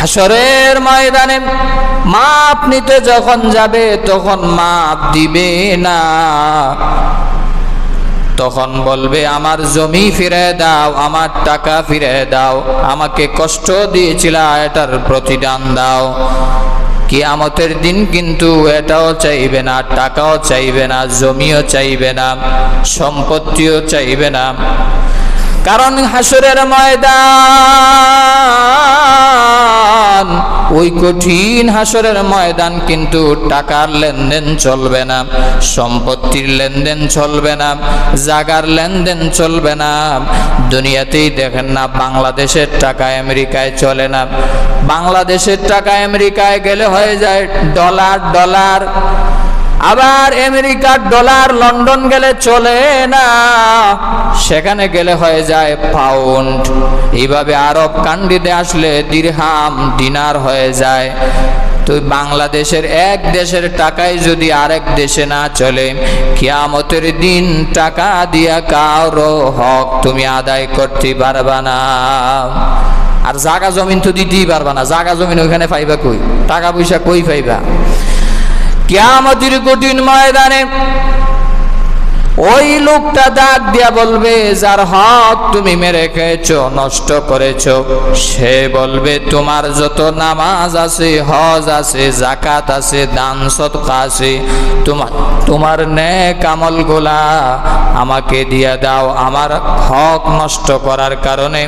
হাসরের ময়দানে মাপ নিতে যখন যাবে, তখন মাপ দিবে না। তখন বলবে, আমার জমি ফিরে দাও, আমার টাকা ফিরে দাও, আমাকে কষ্ট দিয়েছিলা, এটার প্রতিদান দাও। কিয়ামতের দিন কিন্তু এটাও চাইবে না, টাকাও চাইবে না, জমিও চাইবে না, সম্পত্তিও চাইবে না। কারণ হাসরের ময়দান ওই কঠিন হাসরের ময়দান কিন্তু টাকার লেনদেন চলবে না, সম্পত্তির লেনদেন চলবে না, জাগার লেনদেন চলবে না। দুনিয়াতেই দেখেন না, বাংলাদেশের টাকা আমেরিকায় চলে না। বাংলাদেশের টাকা আমেরিকায় গেলে হয়ে যায় ডলার ডলার আবার আমেরিকার ডলার লন্ডন গেলে চলে না। সেখানে গেলে হয়ে যায় পাউন্ড। এইভাবে আরব কান্ডিতে আসলে দিরহাম দিনার হয়ে যায়। তো বাংলাদেশের এক দেশের টাকায় যদি আরেক দেশে না চলে, কিয়ামতের দিন টাকা দিয়া কারও হক তুমি আদায় করতে পারবা না। আর জাগা জমিন তো দিতেই পারবা না। জাগা জমিন ওইখানে পাইবা কই? টাকা পয়সা কই পাইবা? কিয়ামতের কঠিন ময়দানে ওই লোকটা ডাক দিয়া বলবে, যার হক তুমি মেরে খেয়েছ, নষ্ট করেছ। সে বলবে, তোমার যত নামাজ আছে, হজ আছে জাকাত আছে, দান সৎকা আছে, তোমার তোমার নেক আমল গোলা আমাকে দিয়া দাও। আমার হক নষ্ট করার কারণে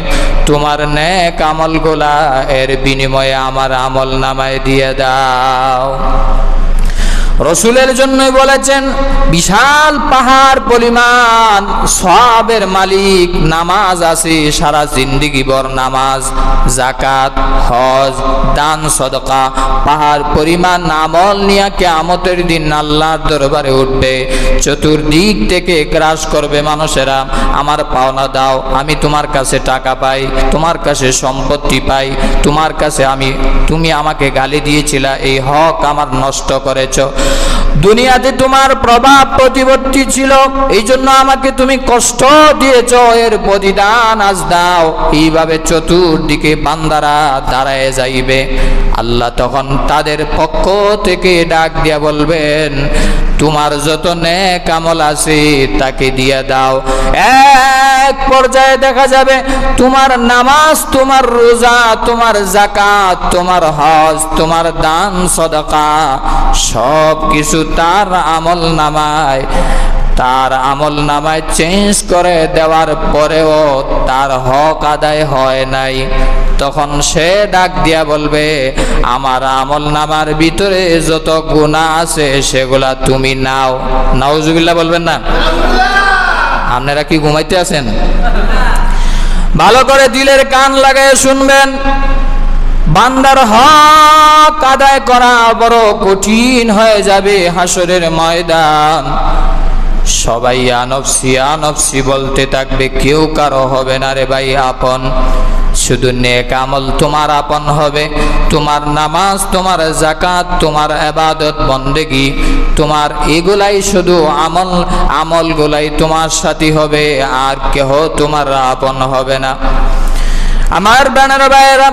তোমার নেক আমল গোলা এর বিনিময়ে আমার আমল নামায় দিয়ে দাও। রসুলের জন্যই বলেছেন, বিশাল পাহাড় পরিমাণ সবের মালিক, নামাজ আছে, সারা জিন্দিগি বর নামাজ জাকাত হজ, দান, সদকা। পাহাড় পরিমাণ আমল নিয়ে কেয়ামতের দিন আল্লাহর দরবারে উঠবে, চতুর্দিক থেকে ক্রাশ করবে মানুষেরা। আমার পাওনা দাও, আমি তোমার কাছে টাকা পাই, তোমার কাছে সম্পত্তি পাই, তোমার কাছে আমি, তুমি আমাকে গালি দিয়েছিলা, এই হক আমার নষ্ট করেছ। দুনিয়াতে তোমার প্রভাব প্রতিপত্তি ছিল এই জন্য আমাকে তুমি কষ্ট দিয়েছ। এর প্রতিদান আজ দাও। এইভাবে চতুর্দিকে বান্দারা দাঁড়ায় যাইবে। আল্লাহ তখন তাদের পক্ষ থেকে ডাক দিয়া বলবেন, তোমার যত নেক আমল আছে, তাকে দিয়ে দাও। এক পর্যায়ে দেখা যাবে, তোমার নামাজ, তোমার রোজা, তোমার জাকাত তোমার হজ, তোমার দান, সদকা, সব কিছু তার আমল নামায়। তার আমল নামায় চেঞ্জ করে দেওয়ার পরেও তার হক আদায় হয় নাই। তখন সে ডাক দিয়া বলবে আমার আমল নামার ভিতরে যত গুণা আছে সেগুলা তুমি নাও। নাউজুবিল্লাহ বলবেন না? আপনারা কি ঘুমাইতে আছেন? ভালো করে দিলের কান লাগায় শুনবেন। বান্দার হক আদায় করা বড় কঠিন হয়ে যাবে হাসরের ময়দান। সবাই আনফসি আনফসি বলতে থাকবে, কেউ কারও হবে না রে ভাই আপন। শুধু নেক আমল তোমার আপন হবে। তোমার নামাজ, তোমার জাকাত তোমার আবাদত, বন্দেগি। তোমার এগুলাই শুধু আমল, আমলগুলাই তোমার সাথী হবে, আর কেহ তোমার আপন হবে না। আমার ব্যানার ভাইয়েরা,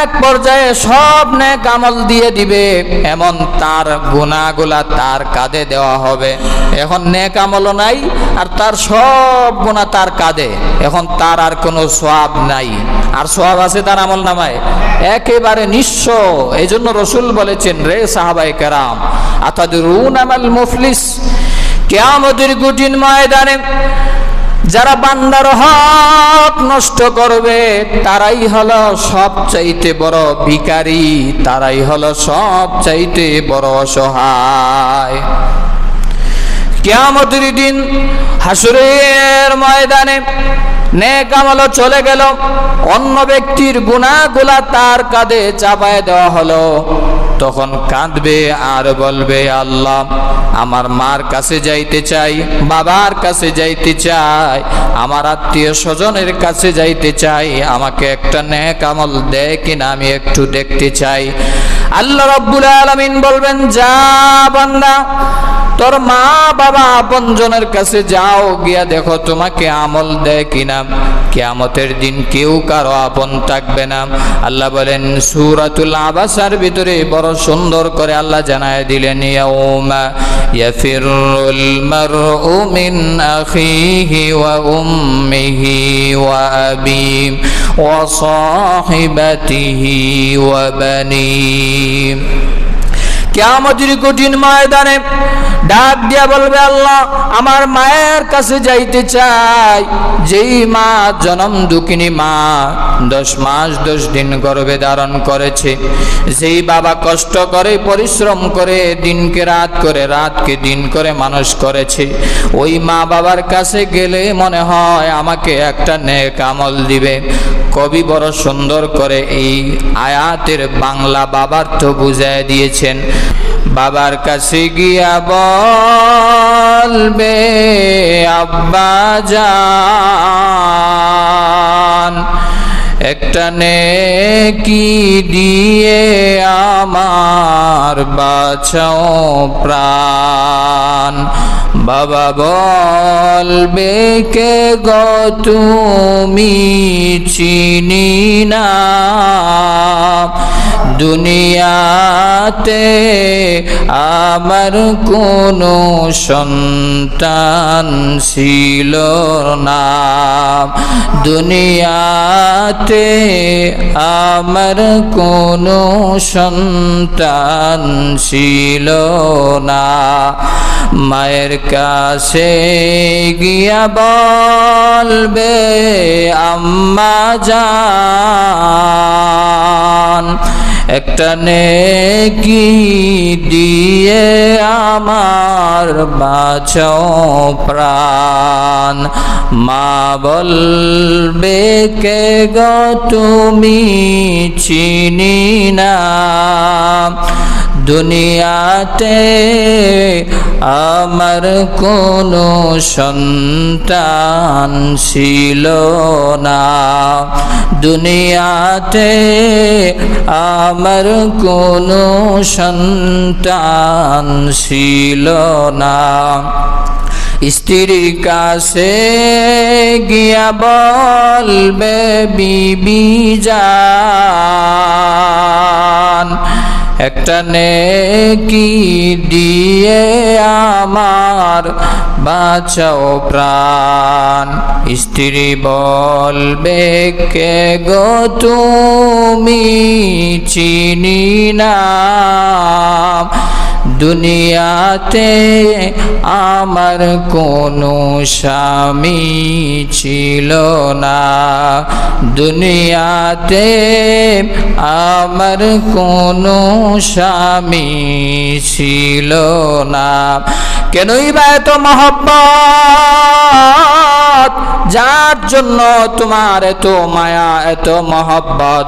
এক পর্যায়ে সব নেক আমল দিয়ে দিবে। এমন তার গুণাগুলা তার কাঁধে দেওয়া হবে। এখন নেক আমলও নাই, আর তার সব গুণা তার কাঁধে। এখন তার আর কোনো সোয়াব নাই। আর সোয়াব আছে তার আমল নামায়। একেবারে নিঃস্ব। এই জন্য রসুল বলেছেন, রে সাহাবাই কেরাম আতাদুর আমাল মুফলিস? কেয়ামতের গুটিন ময়দানে যারা বান্দার হক নষ্ট করবে, তারাই হলো সব চাইতে বড় ভিকারি তারাই হলো সব চাইতে বড় অসহায়। কেয়ামতের দিন হাসুরের ময়দানে নেক চলে গেল, অন্য ব্যক্তির গুণাগুলা তার কাঁধে চাপায় দেওয়া হলো। তখন কাঁদবে আর বলবে, আল্লাহ, আমার মার কাছে যাইতে চাই, বাবার কাছে যাইতে চাই, আমার আত্মীয় স্বজনের কাছে যাইতে চাই, আমাকে একটা ন্যাক আমল দেয় কিনা আমি একটু দেখতে চাই। আল্লাহ রব্বুল আলামিন বলবেন, যা বান্দা, তোর মা বাবা আপনজনের কাছে যাও, গিয়া দেখো তোমাকে আমল দেয় কিনা। কিয়ামতের দিন কেউ কারও আপন থাকবে না। আল্লাহ বলেন, সূরাতুল আবাসার ভিতরে বড় সুন্দর করে আল্লাহ জানায় দিলেন, ইয়াউমা ইয়াফিরুল ওয়া বানিহি। الرجيم কেমতির কঠিন ময়দানে ডাক দিয়া বলবে আল্লাহ, আমার মায়ের কাছে যাইতে চাই। যেই মা জনম দুঃখিনী মা দশ মাস দশ দিন গর্ভে ধারণ করেছে, যেই বাবা কষ্ট করে, পরিশ্রম করে, দিনকে রাত করে, রাতকে দিন করে মানুষ করেছে, ওই মা বাবার কাছে গেলে মনে হয় আমাকে একটা নেক আমল দিবে। কবি বড় সুন্দর করে এই আয়াতের বাংলা বাবার তো বুঝায় দিয়েছেন বাবার কাছে গিয়া বলবে আব্বা যান। একটা নেকি দিয়ে আমার বাঁচাও প্রাণ। বাবা বলবে, কে গো তুমি? চিনি না। দুনিয়াতে আমার কোনো সন্তান ছিল না। দুনিয়াতে আমার কোনো সন্তান ছিল না। মায়ের কাছে গিয়া বলবে আম্মা যান একটা নেকি দিয়ে আমার বাঁচাও প্রাণ। মা বলবে কে গো তুমি চিনি না? দুনিয়াতে আমার কোনো সন্তান ছিল না। দুনিয়াতে আমার কোনো সন্তান ছিল না। স্ত্রীর কাছে গিয়া বলবে, বিবি যান একটা নেকি দিয়ে আমার বাঁচাও প্রাণ। স্ত্রী বলবে কে গো তুমি? চিনি না। দুনিয়াতে আমার কোনো স্বামী ছিল না। দুনিয়াতে আমার কোনো স্বামী ছিল না। কেনই বা এত মহব্বত? যার জন্য তোমার এত মায়া, এত মহব্বত?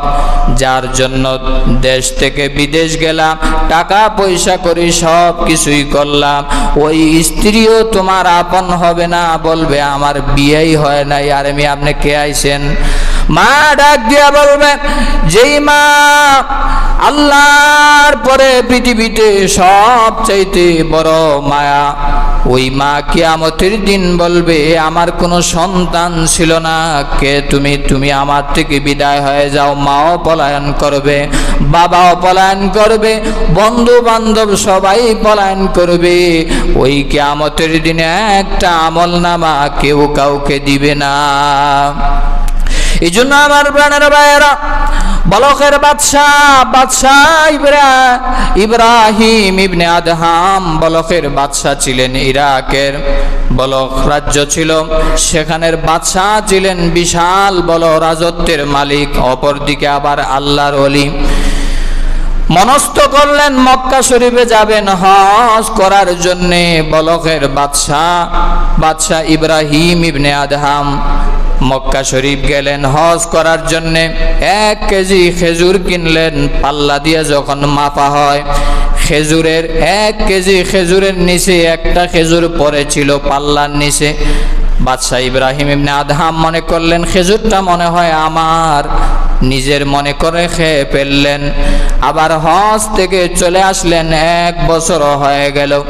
যার জন্য দেশ থেকে বিদেশ গেলাম, টাকা পয়সা করি সব কিছুই করলাম। ওই স্ত্রীও তোমার আপন হবে না, বলবে, আমার বিয়েই হয় নাই, আর আমি আপনি কে আইছেন? মা ডাক দিয়া বলবে, যেই মা আল্লাহর পরে পৃথিবীতে সব চাইতে বড় মায়া ওই মা কিয়ামতের দিন বলবে, আমার কোনো সন্তান ছিল না। কে তুমি? তুমি আমার থেকে বিদায় হয়ে যাও। মাও পলায়ন করবে, বাবাও পলায়ন করবে বন্ধু বান্ধব সবাই পলায়ন করবে। ওই কিয়ামতের দিনে একটা আমল নামা কেউ কাউকে দিবে না। এই জন্য আমার প্রাণের ভাইয়েরা বলকের বাদশাহ বাদশাহ ইব্রা, ইব্রাহিম ইবনে আদহাম বলকের বাদশাহ ছিলেন ইরাকের বলক রাজ্য ছিল। সেখানের বাদশাহ ছিলেন বিশাল বল রাজত্বের মালিক, অপরদিকে আবার আল্লাহর অলি মনস্থ করলেন মক্কা শরীফে যাবেন হজ করার জন্যে বলকের বাদশাহ বাদশাহ ইব্রাহিম ইবনে আদহাম। মক্কা শরীফ গেলেন, হজ করার জন্যে এক কেজি খেজুর কিনলেন। পাল্লা দিয়ে যখন মাপা হয়, খেজুরের এক কেজি খেজুরের নিচে একটা খেজুর পরে ছিল পাল্লার নিচে। বাদশাহ ইব্রাহিম ইবনে আদহাম মনে করলেন, খেজুরটা মনে হয় আমার। নিজের মনে করে খেয়ে ফেললেন। আবার হজ থেকে চলে আসলেন, এক বছর হয়ে গেল।